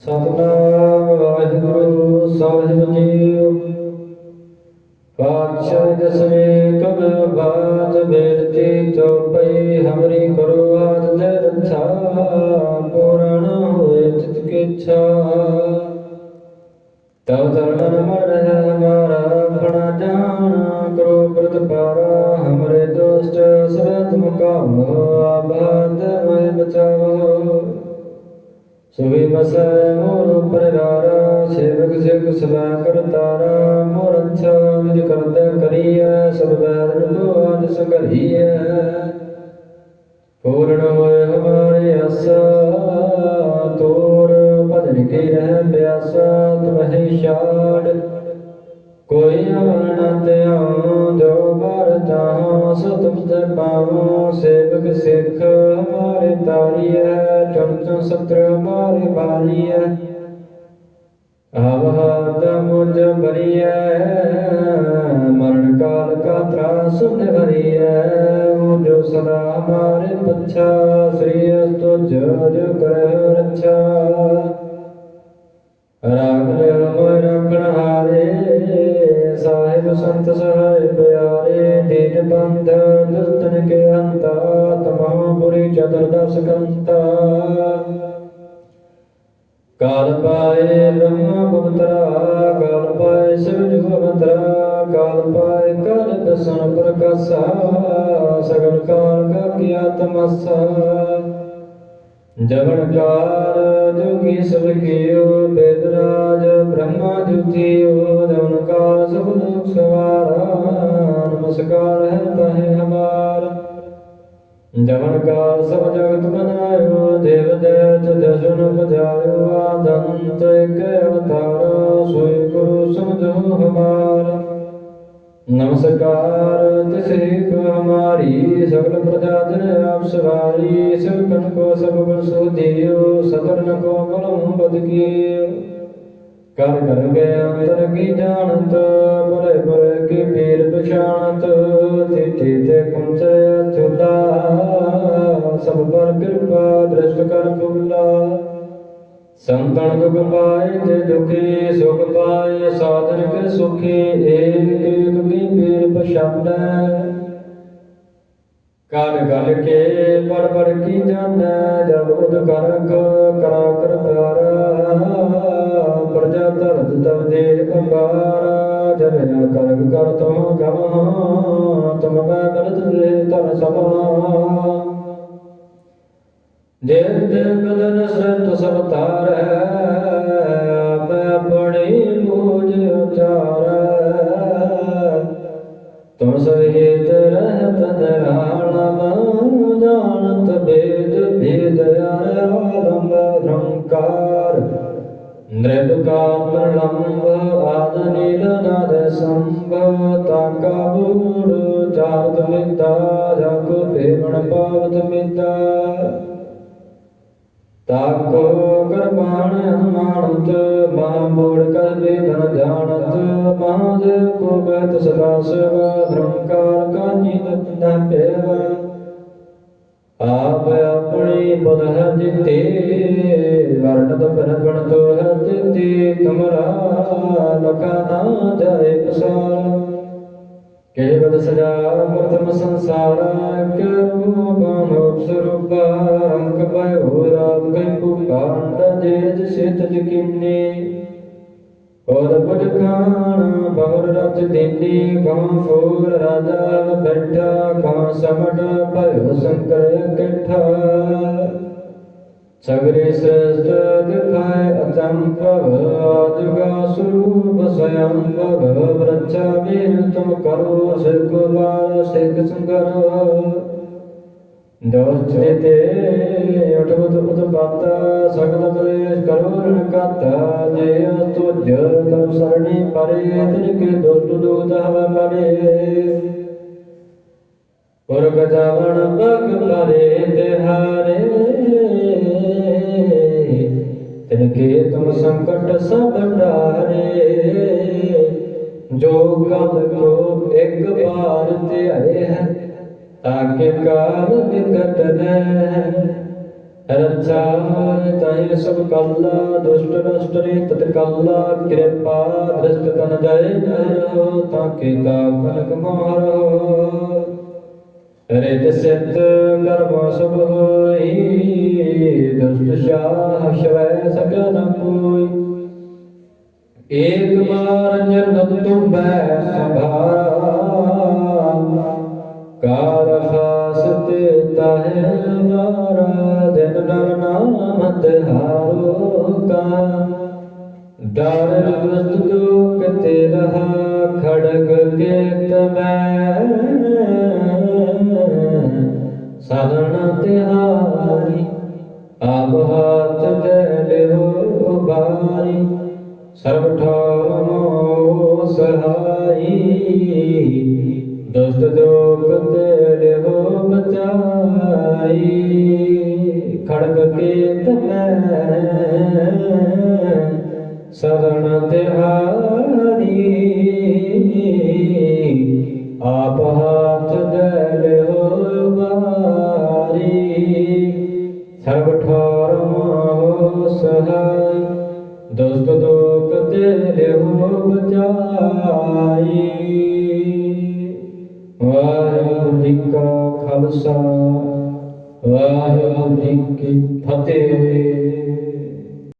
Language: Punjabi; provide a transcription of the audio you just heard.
ਸਤਨਾਮ ਵਾਹਿਗੁਰੂ, ਸਾਹਿਬ ਜੀਓ। ਪਾਤਸ਼ਾਹ ਦਸਵੇਂ ਕਬ ਬਾਤ ਬੇਨਤੀ ਤੋ ਪਈ, ਹਮਰੀ ਕਰੋ ਆਦ ਦੇ ਰੱਛਾ ਪੂਰਨ ਹੋਏ ਤਿਤ ਕੀ ਇੱਛਾ। ਤਬ ਚਰਨ ਮਰ ਰਹਿ ਹਮਾਰਾ ਫਣਾ ਜਾਣ ਕਰੋ ਪ੍ਰਤਪਾਰਾ, ਹਮਰੇ ਦੋਸਤ ਸਬਦ ਮੁਕਾਮੋ ਆਬਾਦ ਮੈਂ ਬਚਾਵੋ। ਸੁਭੀ ਬਸੈ ਮੋਰ ਪਰਿਵਾਰ ਸੇਵਕ ਸਿਖ ਸਦਾ ਕਰਤਾਰਾ ਮੋਰ ਅੱਛਾ ਨਿਜ ਕਰਦਾ ਕਰੀਐ, ਸਭ ਬੈਰਨ ਕੋ ਆਜ ਸੰਗਰੀਐ ਪੂਰਨ ਹੋਏ ਹਮਾਰੇ ਆਸਾ, ਤੋਰ ਭਜਨ ਕੇ ਰਹਿ ਪਿਆਸਾ, ਤੁਮਹਿ ਛਾੜ। ਕੋਈ ਅਵਰ ਨ ਤਿਆਉ ਜੋ ਬਰ ਚਾਹੋ ਸੋ ਤੁਮ ਤੇ ਪਾਵੋ, ਸੇਵਕ ਸਿੱਖ ਹਮਾਰੇ ਤਾਰੀਐ। ਚੁਣ ਸਤਰ ਹਮਾਰੇ ਬਾਰੀਐ ਆਵਹਾਤ ਮੁਝ ਬਰੀਐ ਮਰਨ ਕਾਲ ਕਾ ਤਰਾਸ ਨਿਵਰੀਐ ਉਹ ਜੋ ਸਦਾ ਹਮਾਰੇ ਪੱਛਾ ਤਮਾਮ ਬੁਰੀ ਚਦਰ ਕਾਲ ਪਾਏ ਬ੍ਰਹਮ ਗੁਪਤਰਾ ਕਾਲ ਪਾਏ ਸਿਵ ਜੁਗਵੰਤਰਾ ਕਾਲ ਪਾਏ ਕਾਲ ਦਸਨ ਪ੍ਰਕਾਸ਼ਾ, ਸਗਲ ਕਾਲ ਕਾ ਕੀਆ ਤਮਸਾ ਜਵਨ ਕਾਲ ਜੋਗੀ ਸਭ ਕੀਓ ਬੇਦ ਬ੍ਰਹਮਾ ਜੁਤੀਓ ਜਵਨ ਕਾਲ ਸਭ ਲੋਕ ਸਵਾਰਾ, ਨਮਸਕਾਰ ਹੈ ਤਾਹੇ ਹਮਾਰ। ਜਵਨ ਕਾਲ ਸਭ ਜਗਤ ਬਨਾਇਓ ਦੇਵ ਦੇਵ ਜਜਨ ਬਜਾਇਓ ਆਦੰਤ ਇਕ ਅਵਤਾਰ, ਸੋਈ ਗੁਰੂ ਸਮਝੋ ਹਮਾਰ। ਨਮਸਕਾਰ, ਤਿਸੇ ਕੋ ਹਮਾਰੀ, ਸਗਲ ਪ੍ਰਜਾ ਜਨ ਆਪ ਸਵਾਰੀ, ਸਿਵ ਕਨ ਕੋ ਸਭ ਗੁਣ ਸੁਧਿਓ ਸਤਰਨ ਕੋ ਬਲਮ ਬਦ ਕੀਓ। ਕਰ ਕਰ ਗਏ ਅੰਤਰ ਕੀ ਜਾਣਤ ਬਲੇ ਬਲੇ ਕੀ ਪੀਰ ਪਛਾਣਤ ਤਿਥੀ ਤੇ ਕੁੰਚਿਆ ਚੁਲਾ ਸਭ ਪਰ ਕਿਰਪਾ ਦ੍ਰਿਸ਼ਟ ਕਰ ਫੁੱਲਾ। ਸੰਤਨ ਦੁਖ ਪਾਏ ਤੇ ਦੁਖੀ, ਸੁਖ ਪਾਏ, ਸਾਧਨ ਕੇ ਸੁਖੀ, ਏਕ ਏਕ ਕੀ ਪੀਰ ਪਛਾਨੈ ਕਰ ਗਲ ਕੇ ਪੜ ਪੜ ਕੀ ਜਾਣੈ, ਜਬ ਉਦ ਕਰਕ ਕਰਾ ਕਰ ਪਿਆਰਾ। ਪ੍ਰਜਾ ਧਰਤ ਤਬ ਦੇ ਅੰਬਾਰ ਜਬ ਨਾ ਕਰਕ ਕਰ ਤੋ ਗਮਹ ਤੁਮ ਮੈਂ ਬਲਤ ਦੇ ਤਨ ਸਮਾ ਜਿਤ ਬਦਨ ਸਰਤ ਸਭ ਤਾਰੈ ਆਪ ਆਪਣੀ ਮੂਝ ਉਚਾਰੈ। ਤੁਮ ਸਹਿਤ ਰਹਿਤ ਨਿਰਾਲਮ ਜਾਣਤ ਬੇਦ ਭੇਦ ਆਲਮ ਧਰੰਕਾਰ ਨਿਰਭਕਾਰ ਪ੍ਰਲੰਬ ਆਦ ਨੀਲ ਨਾਦ ਸੰਭ ਤਾਕਾ ਬੂੜ ਚਾਰਤ ਮਿਤਾ ਜਗ ਭੇਵਣ ਪਾਵਤ ਮਿਤਾ ਤਾਕੋ ਕਰਮਾਨ ਅਨਮਾਨਤ ਮਨ ਮੋੜ ਕਰ ਬੇਦਨ ਜਾਣਤ ਮਹਾਦੇਵ ਕੋ ਬੈਤ ਸਦਾ ਸੇਵ ਧਰਮਕਾਰ ਕਾ ਨੀਤ ਨ ਪੇਵ ਆਪ ਆਪਣੀ ਬੁਧ ਹੈ ਦਿੱਤੇ ਵਰਣਤ ਬਨ ਗਣ ਤੋ ਹੈ ਦਿੱਤੇ ਤੁਮਰਾ ਲਖਾ ਨਾ ਜਾਏ ਪਸਾਰ ਕੇਵਲ ਸਜਾ ਪ੍ਰਥਮ ਸੰਸਾਰਾ ਕਿਉ ਬਾਨੋ ਸਰੂਪ ਅੰਕ ਪਇ ਹੋ ਰਾਮ ਕੈ ਪੁਕਾਂਡ ਜੇਜ ਸਿਤ ਜਕਿਨੇ ਔਰ ਬੁਝ ਖਾਨ ਬਹੁਰ ਰਚ ਦੇਨੀ ਗਾਂ ਫੂਲ ਰਾਜਾ ਬੈਠਾ, ਗਾਂ ਸਮਟ ਭਇਓ ਸੰਕਰ ਇਕੱਠਾ। ਸਗਰੇ ਸ੍ਰੇਸ਼ਟ ਦਿਖਾਏ ਅਚੰਭਵ ਜੁਗਾ ਸਰੂਪ ਸਯੰ ਭਵ ਵਰਚਾ ਵੀਰ ਤੁਮ ਕਰੋ ਸਿਖ ਬਾਲ, ਸਿਖ ਸੰਗਰ। ਦੋਸਤ ਤੇ ਉਠਬਤ ਉਤਪਾਤਾ ਤੁਜ ਤਬ ਸਰਣੀ ਪਰੇ ਤਿਨ ਕੇ ਦੁਸ਼ਟ ਦੂਤ ਹਵ ਮਰੇ ਪੁਰਖ ਜਾਵਣ ਬਗ ਪਰੇ ਤਿਹਾਰੇ ਤਿਨ ਕੇ ਤੁਮ ਸੰਕਟ ਸਭ ਡਾਰੇ। ਜੋ ਕਲ ਕੋ ਇੱਕ ਬਾਰ ਧਿਆਏ ਹੈ ਤਾਕੇ ਕਾਲ ਵਿਕਟ ਨੈ ਰੱਛਾ ਤਾਹਿ ਸਭ ਕੱਲਾ, ਦੁਸ਼ਟ ਰਸ਼ਟ ਰੇ ਤਤ ਕੱਲਾ ਕਿਰਪਾ ਦ੍ਰਿਸ਼ਟ ਤਨ ਜੈ ਨਰੋ ਤਾਂ ਕੇ ਤਾ ਕਨਕ ਮਾਰੋ। ਰਿਤ ਸਿਤ ਕਰਮ ਸਭ ਹੋਈ, ਦੁਸ਼ਟ ਸ਼ਾਹ ਸ਼ਵੈ ਸਕਨ ਕੋਈ ਏਕ ਬਾਰ ਜਨ ਤੁਮੈ ਸੰਭਾਰਾ, ਕਾਰ ਖਾਸ ਤੇ ਤਾਹੇ ਵਾਰਾ ਨਾਮ ਤਿਹਾਰੋ ਕਾ। ਡਰ ਦੁਸਤ ਦੁਖ ਤੇ ਰਹਾ ਖੜਗ ਕੇਤ ਮੈਂ ਸਾਧਨ ਤਿਹਾਰੀ ਆਪ ਹਾਥ ਦੇ ਲਿਓ ਬਾਰੀ। ਸਰਬ ਠਾਰ ਮੋ ਸਰਣ ਤਿਹਾਰੀ ਆਪ ਹਾਥ ਦੇ ਲਿਓ ਬਾਰੀ ਸਰਬ ਠਾਰ ਮੋ ਸਹਾਈ ਦੁਸਤ ਦੁਖ ਤੇ ਲਿਓ ਬਚਾਈ। ਵਾਹਿਗੁਰੂ ਜੀ ਕਾ ਖਾਲਸਾ, ਵਾਹਿਗੁਰੂ ਜੀ ਕੀ ਫਤਿਹ।